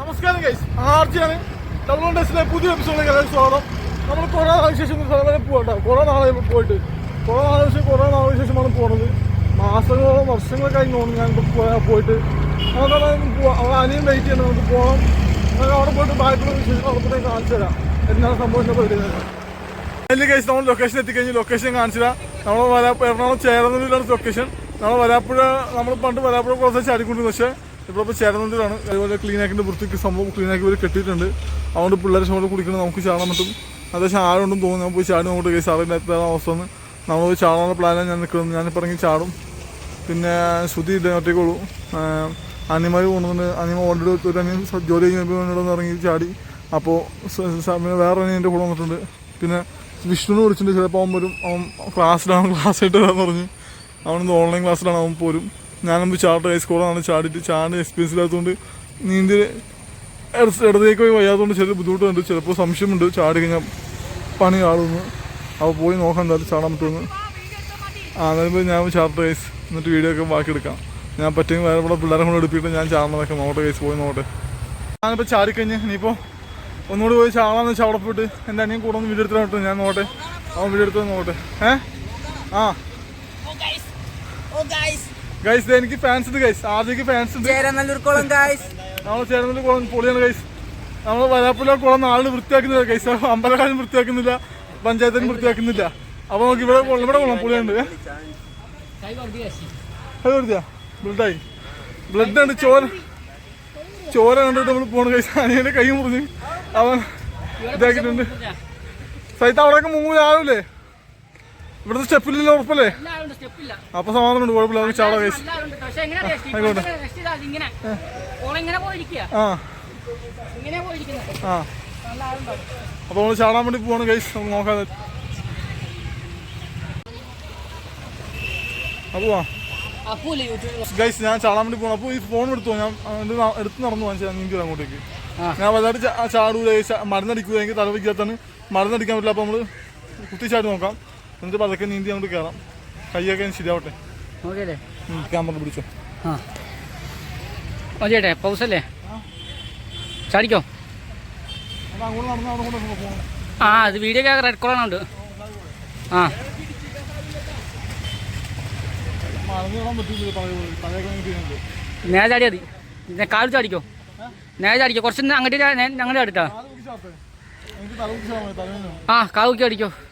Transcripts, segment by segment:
നമസ്കാരം guys ആർജിയാണ് double ഡേസിലെ പുതിയ എപ്പിസോഡിലേക്ക് സ്വാഗതം. നമ്മൾ കുറേ നാളെ ശേഷം സ്ഥലം കുറേ നാളെ പോയിട്ട്. കുറേ നാളെ ശേഷം കുറേ നാളെ ശേഷമാണ് പോണത്. മാസങ്ങളോളം വർഷങ്ങളൊക്കെ തോന്നുന്നു ഞാൻ പോയിട്ട്. നമുക്കവിടെ പോവാം. അവിടെ അനിയും വെയിറ്റ് ചെയ്യണം. നമുക്ക് പോകണം നമുക്ക് അവിടെ പോയിട്ട് ബാക്കിയുള്ള വിശേഷം അവിടെ കാണിച്ചു തരാം. എന്താണ് സംഭവം അതിൽ കേസ് നമ്മൾ ലൊക്കേഷൻ എത്തിക്കഴിഞ്ഞ് ലൊക്കേഷൻ കാണിച്ചില്ല നമ്മൾ വരാ എറണാകുളം ചേർന്നതിലാണ് ലൊക്കേഷൻ നമ്മൾ വരാപ്പുഴ നമ്മൾ പണ്ട് വരാപ്പുഴ കുറച്ച് ചാടിക്കൊണ്ടിരുന്നു പക്ഷേ ഇപ്പോൾ ചേർന്നതിലാണ് അതുപോലെ ക്ലീൻ ആക്കിന്റെ വൃത്തിക്ക് സംഭവം ആക്കി ഇവർ കെട്ടിയിട്ടുണ്ട്. അതുകൊണ്ട് പിള്ളേരെ ശമ്പളം കുടിക്കണം നമുക്ക് ചാടാൻ പറ്റും. അത്യാവശ്യം ആരുണ്ടെന്ന് തോന്നുന്നു ഞാൻ പോയി ചാടി അങ്ങോട്ട് കേസ് സാറിന്റെ എത്ര അവസ്ഥ ഒന്ന് നമ്മൾ പോയി ചാടാനുള്ള പ്ലാനാണ് ഞാൻ നിൽക്കുന്നത് ഞാനിപ്പോൾ ഇറങ്ങി ചാടും. പിന്നെ ശ്രുതി ഇല്ല ഒറ്റയ്ക്കുള്ളൂ അനിമ പോകുന്നുണ്ട്. അനിമ ഓൾറെഡി ഒരു അനിയൻ സ- ജോലി കഴിഞ്ഞപ്പോൾ ഇറങ്ങി ചാടി. അപ്പോൾ വേറെ അനിയന്റെ കൂടെ വന്നിട്ടുണ്ട്. പിന്നെ വിഷ്ണുവിനെ വിളിച്ചിട്ടുണ്ട്. ചിലപ്പോൾ അവൻ വരും. അവൻ ക്ലാസ്സിലാണ് ക്ലാസ് ആയിട്ട് വരാമെന്ന് പറഞ്ഞു. അവനൊന്ന് ഓൺലൈൻ ക്ലാസ്സിലാണ് അവൻ പോരും. ഞാനൊന്ന് ചാട്ട് ഹൈ സ്കൂളാണ് ചാടിയിട്ട് ചാടി എക്സ്പീരിയൻസ് ഇല്ലാത്തതുകൊണ്ട് നീന്തി ഇടത്ത് ഇടത്തേക്ക് പോയി വയ്യാത്തതുകൊണ്ട് ചെറിയ ബുദ്ധിമുട്ടുണ്ട്. ചിലപ്പോൾ സംശയമുണ്ട്. ചാടി കഴിഞ്ഞാൽ പണി ആളുമെന്ന് അപ്പോൾ പോയി നോക്കാം എന്തായാലും ചാടാൻ പറ്റുമെന്ന്. ആ അതായത് ഞാൻ ചാർട്ട് കേസ് എന്നിട്ട് വീഡിയോ ഒക്കെ ബാക്കി എടുക്കാം. ഞാൻ പറ്റുമെങ്കിൽ വേറെ ഇവിടെ പിള്ളേരെ കൊണ്ട് എടുപ്പിട്ട് ഞാൻ ചാടണതൊക്കെ നോട്ടെ കേസ് പോയി നോട്ടെ ഞാനിപ്പോൾ ചാടിക്കഴിഞ്ഞ് ഇനിയിപ്പോൾ ഒന്നുകൂടി പോയി ചാടാന്ന് വെച്ചാൽ അവിടെ പോയിട്ട് എന്റെ അനിയൻ കൂടെ ഒന്ന് വീഡിയോ എടുത്തിട്ട് ഞാൻ നോട്ടെ അവൻ വീഡിയോ എടുത്ത് നോട്ടെ ഏ? ആ. ഗൈസ് എനിക്ക് ഫാൻസ് ഉണ്ട് ഗൈസ് ആദ്യക്ക് ഫാൻസ് ഉണ്ട്. ചേരനല്ലൂർ! നമ്മൾ ചേർന്നിൽ കുളം പൊളിയാണ് ഗൈസ് നമ്മൾ വരാപ്പുള്ള കുളം നാളിൽ വൃത്തിയാക്കുന്നില്ല ഗൈസ് അമ്പലക്കാരും വൃത്തിയാക്കുന്നില്ല പഞ്ചായത്തിനും വൃത്തിയാക്കുന്നില്ല. അപ്പൊ നമുക്ക് ഇവിടെ ഇവിടെ കുളം പൊളിയുണ്ട് ബ്ലഡായി ബ്ലഡ് ഉണ്ട് ചോര ചോര കണ്ടിട്ട് നമ്മൾ പോണ ഗൈസ് അനിയന്റെ കൈ മുറിഞ്ഞ് അവൻ ഇതാക്കിയിട്ടുണ്ട്. സൈത്ത് അവിടെയൊക്കെ ആവില്ലേ ഇവിടുത്തെ സ്റ്റെപ്പില്ല ഉറപ്പല്ലേ? അപ്പൊ സമാധാനമുണ്ട് കുഴപ്പമില്ല നമുക്ക് ചാടാ വേസ്റ്റ് ആയിക്കോട്ടെ. ആ. അപ്പൊ നമ്മൾ ചാടാൻ വേണ്ടി പോവാണ് ഗൈസ് നമുക്ക് നോക്കാതെ അപ്പോ ഗൈസ് ഞാൻ ചാടാൻ വേണ്ടി പോകണം അപ്പോൾ ഈ ഫോൺ എടുത്തോ? ഞാൻ എടുത്ത് നടന്നു വാങ്ങിച്ചാൽ വരാം അങ്ങോട്ടേക്ക്. ഞാൻ വലുതായിട്ട് ചാടൂല. മരുന്നടിക്കുക എനിക്ക് തലവയ്ക്കാത്താണ് മരുന്നടിക്കാൻ പറ്റില്ല. അപ്പോൾ നമ്മൾ കുത്തിച്ചാട്ട് ചാടി നോക്കാം. എന്നിട്ട് പതുക്കെ നീന്തി നമുക്ക് കയറാം കൈയൊക്കെ ഒന്ന് ശരിയാവട്ടെ. നോക്കിയല്ലേ? ക്യാമറ പിടിച്ചോ. ആ. ചേട്ടെ പൗസല്ലേ ചാടിക്കോ? ആ അത് വീഡിയോ ഒക്കെ റെഡ് കോളാണുണ്ട് ആ. നേരെ ചാടിയാൽ മതി. പിന്നെ ചാടിക്കോ. നേരെ ചാടിക്കോ. കുറച്ച് അങ്ങോട്ട് ഞങ്ങളുടെ അടുത്താ ആ കാവുക്കി അടിക്കോ. ഓക്കെ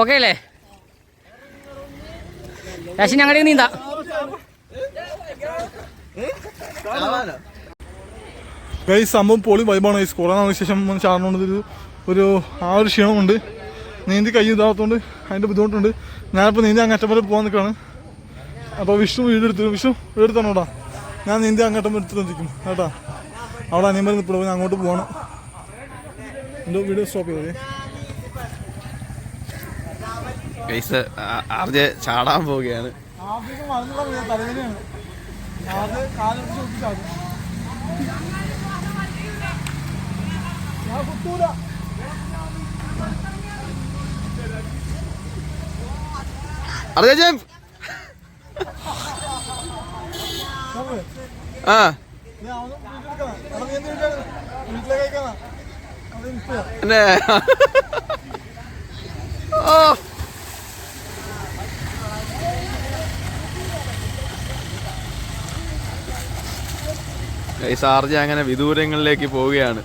ഓക്കെ അല്ലേ രാശി ഞങ്ങളുടെ നീന്താ. ഗൈസ് സംഭവം പൊളി വൈബാണ് ഗൈസ് കുറേ നാൾക്ക് ശേഷം ഒരു ഒരു ആ ഒരു ക്ഷീണമുണ്ട്. നീന്തി കൈ ഇതാകത്തോണ്ട് അതിന്റെ ബുദ്ധിമുട്ടുണ്ട്. ഞാനിപ്പോൾ നീന്തി അങ്ങേറ്റം വരെ പോകാൻ നിൽക്കുകയാണ് അപ്പോൾ വിഷ്ണു വീടെടുത്തു. വിഷ്ണു വീടെടുത്താണോടാ ഞാൻ നീന്തി വരെ എടുത്ത് നിൽക്കും കേട്ടാ? അവിടെ അനിയന്മാർ നിൽപ്പുള്ളൂ ഞാൻ അങ്ങോട്ട് പോകണം എന്തോ വീഡിയോ സ്റ്റോപ്പ് ചെയ്തേ ഗൈസ് ആർജെ ചാടാൻ പോവുകയാണ്. ഞാൻ കുത്തൂല ആർജെ ജംപ് നമ്മൾ ആ ഞാൻ അവനെ വീട്ടിലെടുക്കണം അവിടെ നീ എന്ത് വീട്ടിലാണ് വീട്ടിലേക്ക് അയക്കാനാ അവിടെ ആ. ഓ. ഗൈസ് അങ്ങനെ വിദൂരങ്ങളിലേക്ക് പോവുകയാണ്.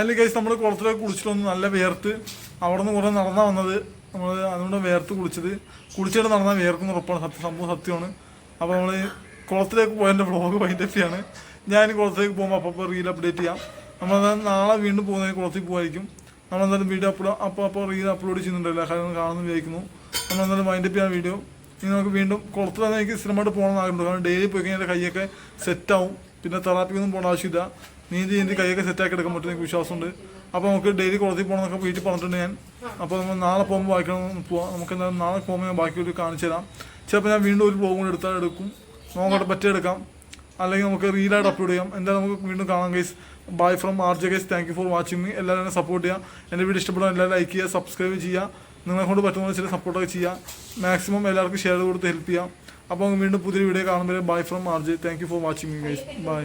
അതിൽ കേസ് നമ്മൾ കുളത്തിലൊക്കെ കുളിച്ചിട്ട് വന്ന്. നല്ല വേർത്ത് അവിടെ നിന്ന് കുറേ നടന്നാ വന്നത്. നമ്മൾ അതുകൊണ്ട് വേർത്ത് കുളിച്ചത്. കുളിച്ചിട്ട് നടന്നാൽ വേർക്കുന്ന ഉറപ്പാണ്. സത്യം സംഭവം സത്യമാണ്. അപ്പോൾ നമ്മൾ കുളത്തിലേക്ക് പോയതിന്റെ വ്ളോഗ് വൈൻഡപ്പിയാണ് ഞാൻ കുളത്തിലേക്ക് പോകുമ്പോൾ അപ്പോൾ റീൽ അപ്ഡേറ്റ് ചെയ്യാം. നമ്മൾ നാളെ വീണ്ടും പോകുന്നതിന് കുളത്തിൽ നമ്മൾ എന്തായാലും വീഡിയോ അപ്ലോഡ് അപ്പോൾ അപ്പോൾ റീൽ അപ്ലോഡ് ചെയ്യുന്നുണ്ടല്ലോ. കാരണം കാണുന്നു വിചാരിക്കുന്നു. നമ്മൾ എന്തായാലും വൈൻഡപ്പ് ചെയ്യാൻ വീഡിയോ ഇനി നമുക്ക് വീണ്ടും കുളത്തിൽ തന്നെ എനിക്ക് സ്ഥിരമായിട്ട് പോകണം എന്നാഗ്രഹമുണ്ട് കാരണം ഡെയിലി പോയി കഴിഞ്ഞാൽ കൈയൊക്കെ സെറ്റാവും പിന്നെ തെറാപ്പിക്കൊന്നും പോകേണ്ട ആവശ്യമില്ല. നീന്തി നീന്തി കൈയൊക്കെ സെറ്റാക്കി എടുക്കാൻ പറ്റും എനിക്ക് വിശ്വാസമുണ്ട്. അപ്പോൾ നമുക്ക് ഡെയിലി കുളത്തിൽ പോകണമെന്നൊക്കെ വീട്ടിൽ പറഞ്ഞിട്ടുണ്ട് ഞാൻ. അപ്പോൾ നമ്മൾ നാളെ പോകുമ്പോൾ വായിക്കണം പോവാം. നമുക്ക് എന്തായാലും നാളെ പോകുമ്പോൾ ഞാൻ ബാക്കി ഒരു കാണിച്ചു തരാം. ചിലപ്പോൾ ഞാൻ വീണ്ടും ഒരു പോകും കൂടെ എടുത്താൽ എടുക്കും. നോക്കട്ടെ പറ്റിയെടുക്കാം അല്ലെങ്കിൽ നമുക്ക് റീലായിട്ട് അപ്ലോഡ് ചെയ്യാം. എന്തായാലും നമുക്ക് വീണ്ടും കാണാം guys bye from R J guys thank you for watching me എല്ലാവരും എന്നെ സപ്പോർട്ട് ചെയ്യുക. എന്റെ വീഡിയോ ഇഷ്ടപ്പെടാൻ എല്ലാവരും ലൈക്ക് ചെയ്യുക സബ്സ്ക്രൈബ് ചെയ്യുക. നിങ്ങളെ കൊണ്ട് പറ്റുന്ന ചില സപ്പോർട്ടൊക്കെ ചെയ്യുക മാക്സിമം എല്ലാവർക്കും ഷെയർ കൊടുത്ത് ഹെൽപ്പ് ചെയ്യാം. അപ്പോൾ വീണ്ടും പുതിയ വീഡിയോ കാണുമ്പോൾ bye from RJ. Thank you for watching guys bye